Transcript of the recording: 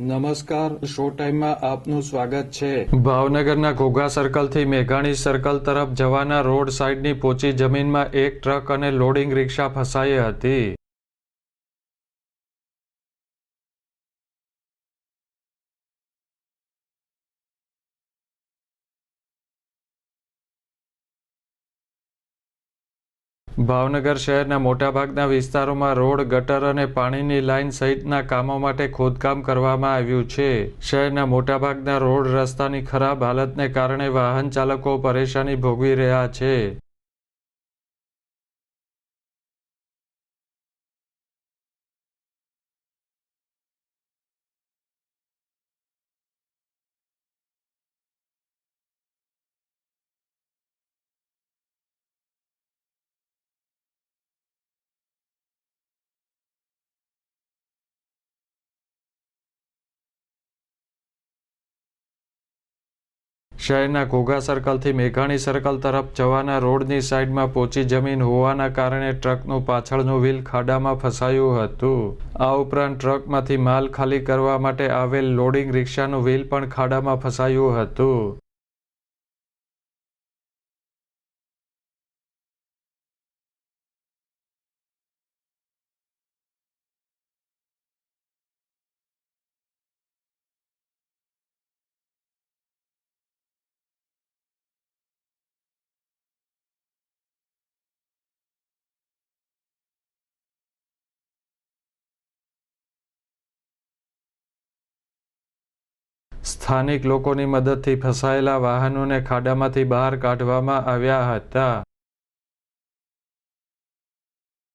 નમસ્કાર, શો ટાઈમમાં આપનું સ્વાગત છે. ભાવનગરના ઘોઘા સર્કલથી મેઘાણી સર્કલ તરફ જવાના રોડ સાઇડની પોચી જમીનમાં એક ટ્રક અને લોડિંગ રિક્ષા ફસાઈ હતી. ભાવનગર શહેરના મોટાભાગના વિસ્તારોમાં રોડ, ગટર અને પાણીની લાઇન સહિતના કામો માટે ખોદકામ કરવામાં આવ્યું છે. શહેરના મોટાભાગના રોડ રસ્તાની ખરાબ હાલતને કારણે વાહન ચાલકો પરેશાની ભોગવી રહ્યા છે. શહેરના ઘોઘા સર્કલથી મેઘાણી સર્કલ તરફ જવાના રોડની સાઇડમાં પોચી જમીન હોવાના કારણે ટ્રકનું પાછળનું વ્હીલ ખાડામાં ફસાયું હતું. આ ઉપરાંત ટ્રકમાંથી માલ ખાલી કરવા માટે આવેલ લોડિંગ રિક્ષાનું વ્હીલ પણ ખાડામાં ફસાયું હતું. સ્થાનિક લોકોની મદદથી ફસાયેલા વાહનોને ખાડામાંથી બહાર કાઢવામાં આવ્યા હતા.